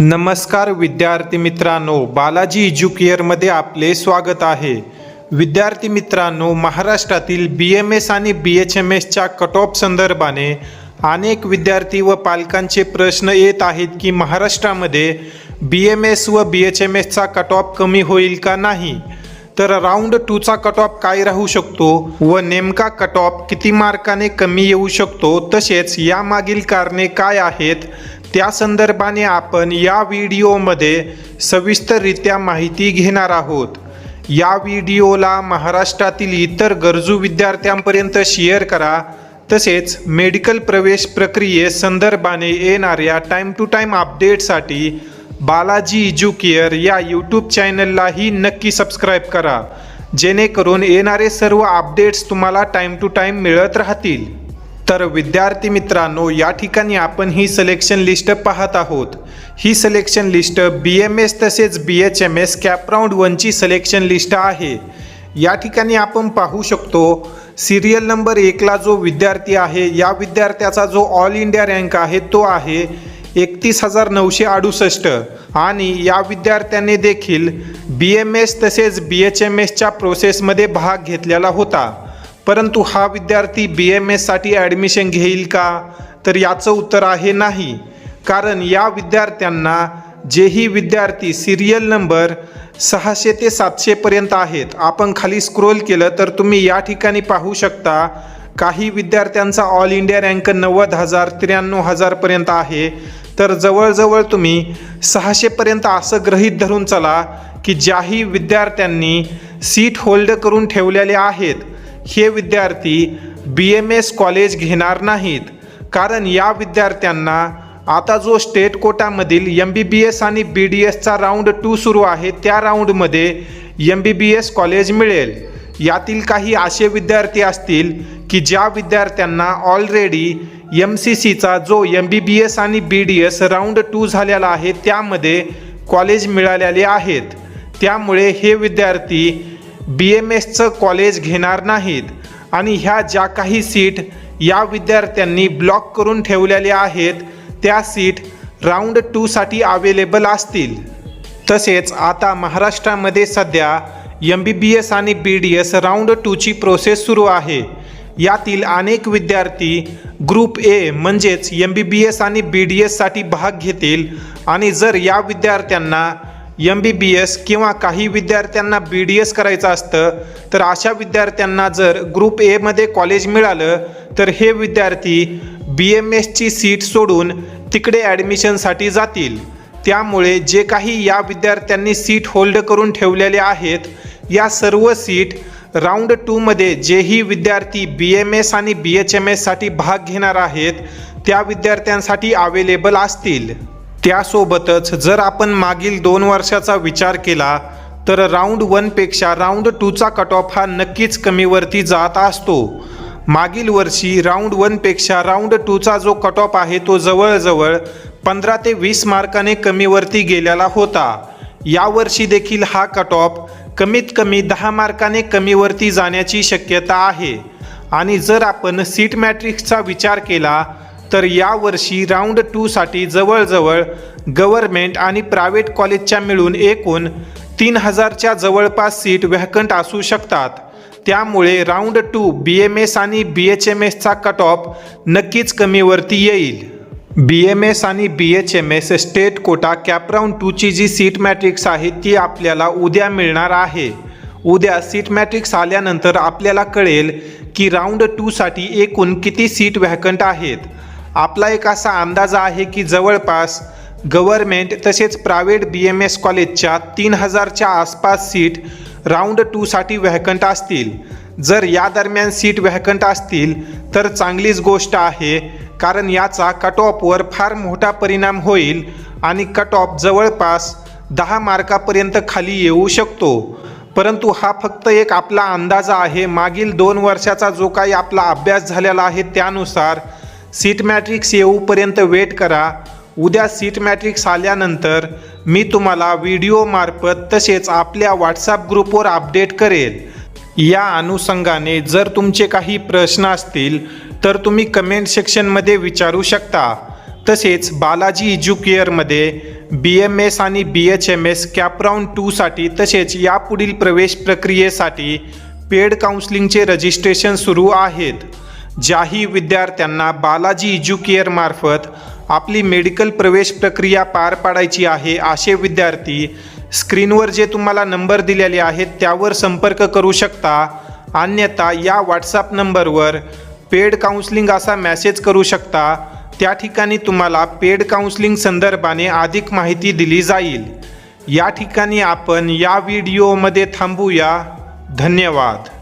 नमस्कार विद्यार्थी मित्रांनो बालाजी एज्युकेअरमध्ये आपले स्वागत आहे. विद्यार्थी मित्रांनो महाराष्ट्रातील बी एम एस आणि बी एच एम एसच्या कट ऑफ संदर्भाने अनेक विद्यार्थी व पालकांचे प्रश्न येत आहेत की महाराष्ट्रामध्ये बी एम एस व बी एच एम एसचा कट ऑफ कमी होईल का नाही? तर राऊंड टूचा कट ऑफ काय राहू शकतो व नेमका कट ऑफ किती मार्काने कमी येऊ शकतो? तसेच यामागील कारणे काय आहेत? त्या संदर्भाने आपण या व्हिडिओमध्ये सविस्तररित्या माहिती घेणार आहोत. या व्हिडिओला महाराष्ट्रातील इतर गरजू विद्यार्थ्यांपर्यंत शेअर करा. तसेच मेडिकल प्रवेश प्रक्रिये संदर्भाने येणाऱ्या टाईम टू टाईम अपडेटसाठी बालाजी एज्युकेअर या यूट्यूब चॅनललाही नक्की सबस्क्राईब करा. जेणेकरून येणारे सर्व अपडेट्स तुम्हाला टाईम टू टाईम मिळत राहतील. तर विद्यार्थी मित्रांनो या ठिकाणी आपण ही सिलेक्शन लिस्ट पाहत आहोत. ही selection list B M S तसेच B H M S CAP round वनची सिलेक्शन लिस्ट आहे. या ठिकाणी आपण पाहू शकतो सिरियल नंबर एकला जो विद्यार्थी आहे या विद्यार्थ्याचा जो ऑल इंडिया रँक आहे तो आहे एकतीस हजार नऊशे अडुसष्ट. आणि या विद्यार्थ्याने देखील बी एम एस तसेच बी एच एम एसच्या प्रोसेसमध्ये भाग घेतलेला होता. परंतु हा विद्यार्थी बी एम एससाठी ॲडमिशन घेईल का? तर याचं उत्तर आहे नाही. कारण या विद्यार्थ्यांना जेही विद्यार्थी सिरियल नंबर सहाशे ते सातशेपर्यंत आहेत. आपण खाली स्क्रोल केलं तर तुम्ही या ठिकाणी पाहू शकता काही विद्यार्थ्यांचा ऑल इंडिया रँक नव्वद हजार त्र्याण्णव हजारपर्यंत आहे. तर जवळजवळ तुम्ही सहाशेपर्यंत असं गृहीत धरून चला की ज्याही विद्यार्थ्यांनी सीट होल्ड करून ठेवलेले आहेत हे विद्यार्थी बी एम एस कॉलेज घेणार नाहीत. कारण या विद्यार्थ्यांना आता जो स्टेट कोटामधील एम बी बी एस आणि बी डी एसचा राऊंड टू सुरू आहे त्या राऊंडमध्ये M B B S college मिळेल. यातील काही असे विद्यार्थी असतील की ज्या विद्यार्थ्यांना ऑलरेडी एम सी सीचा जो एम बी बी एस आणि B D S round two झालेला आहे त्यामध्ये कॉलेज मिळालेले आहेत. त्यामुळे हे विद्यार्थी बी एम एसचं कॉलेज घेणार नाहीत. आणि ह्या ज्या काही सीट या विद्यार्थ्यांनी ब्लॉक करून ठेवलेल्या आहेत त्या सीट राऊंड टूसाठी अवेलेबल असतील. तसेच आता महाराष्ट्रामध्ये सध्या एम बी बी एस आणि बी डी एस राऊंड टूची प्रोसेस सुरू आहे. यातील अनेक विद्यार्थी ग्रुप ए म्हणजेच एम बी बी एस आणि बी डी एससाठी भाग घेतील. आणि जर या विद्यार्थ्यांना एम बी बी एस किंवा काही विद्यार्थ्यांना बी डी एस करायचं असतं तर अशा विद्यार्थ्यांना जर ग्रुप एमध्ये कॉलेज मिळालं तर हे विद्यार्थी बी एम एसची सीट सोडून तिकडे ॲडमिशनसाठी जातील. त्यामुळे जे काही या विद्यार्थ्यांनी सीट होल्ड करून ठेवलेले आहेत या सर्व सीट राऊंड टूमध्ये जेही विद्यार्थी बी एम एस आणि बी एच एम एससाठी भाग घेणार आहेत त्या विद्यार्थ्यांसाठी अवेलेबल असतील. त्यासोबतच जर आपण मागील दोन वर्षाचा विचार केला तर राऊंड वनपेक्षा राऊंड टूचा कट ऑफ हा नक्कीच कमीवरती जात असतो. मागील वर्षी राऊंड वनपेक्षा राऊंड टूचा जो कट ऑफ आहे तो जवळजवळ पंधरा ते वीस मार्काने कमीवरती गेलेला होता. यावर्षी देखील हा कट ऑफ कमीत कमी दहा मार्काने कमीवरती जाण्याची शक्यता आहे. आणि जर आपण सीट मॅट्रिक्सचा विचार केला तर यावर्षी राऊंड टूसाठी जवळजवळ गव्हर्मेंट आणि प्रायव्हेट कॉलेजच्या मिळून एकूण तीन हजारच्या जवळपास सीट व्हॅकंट असू शकतात. त्यामुळे round two B M S आणि बी एच एम एसचा कट ऑफ नक्कीच कमीवरती येईल. बी एम एस आणि B H M S state quota CAP round टूची जी सीट मॅट्रिक्स आहे ती आपल्याला उद्या मिळणार आहे. उद्या सीट मॅट्रिक्स आल्यानंतर आपल्याला कळेल की राऊंड टूसाठी एकूण किती सीट व्हॅकंट आहेत. आपला एक असा अंदाज आहे की जवळपास गव्हर्मेंट तसेच प्रायव्हेट बी एम एस कॉलेजच्या तीन हजारच्या आसपास सीट राऊंड टूसाठी व्हॅकंट असतील. जर या दरम्यान सीट व्हॅकंट असतील तर चांगलीच गोष्ट आहे कारण याचा कट ऑफवर फार मोठा परिणाम होईल आणि कट ऑफ जवळपास दहा मार्कापर्यंत खाली येऊ शकतो. परंतु हा फक्त एक आपला अंदाज आहे. मागील दोन वर्षाचा जो काही आपला अभ्यास झालेला आहे त्यानुसार सीट मॅट्रिक्स येऊपर्यंत वेट करा. उद्या सीट मॅट्रिक्स आल्यानंतर मी तुम्हाला व्हिडिओमार्फत तसेच आपल्या व्हॉट्सॲप ग्रुपवर अपडेट करेल. या अनुषंगाने जर तुमचे काही प्रश्न असतील तर तुम्ही कमेंट सेक्शनमध्ये विचारू शकता. तसेच बालाजी इज्युकेअरमध्ये बी एम एस आणि B H M S CAP round टूसाठी तसेच यापुढील प्रवेश प्रक्रियेसाठी पेड काउन्सिलिंगचे रजिस्ट्रेशन सुरू आहेत. ज्याही विद्यार्थ्यांना बालाजी इज्युकेअरमार्फत आपली मेडिकल प्रवेश प्रक्रिया पार पाडायची आहे असे विद्यार्थी स्क्रीनवर जे तुम्हाला नंबर दिलेले आहेत त्यावर संपर्क करू शकता. अन्यथा या व्हॉट्सअप नंबरवर पेड काउन्सलिंग असा मॅसेज करू शकता. त्या ठिकाणी तुम्हाला पेड काउन्सलिंग संदर्भाने अधिक माहिती दिली जाईल. या ठिकाणी आपण या व्हिडिओमध्ये थांबूया. धन्यवाद.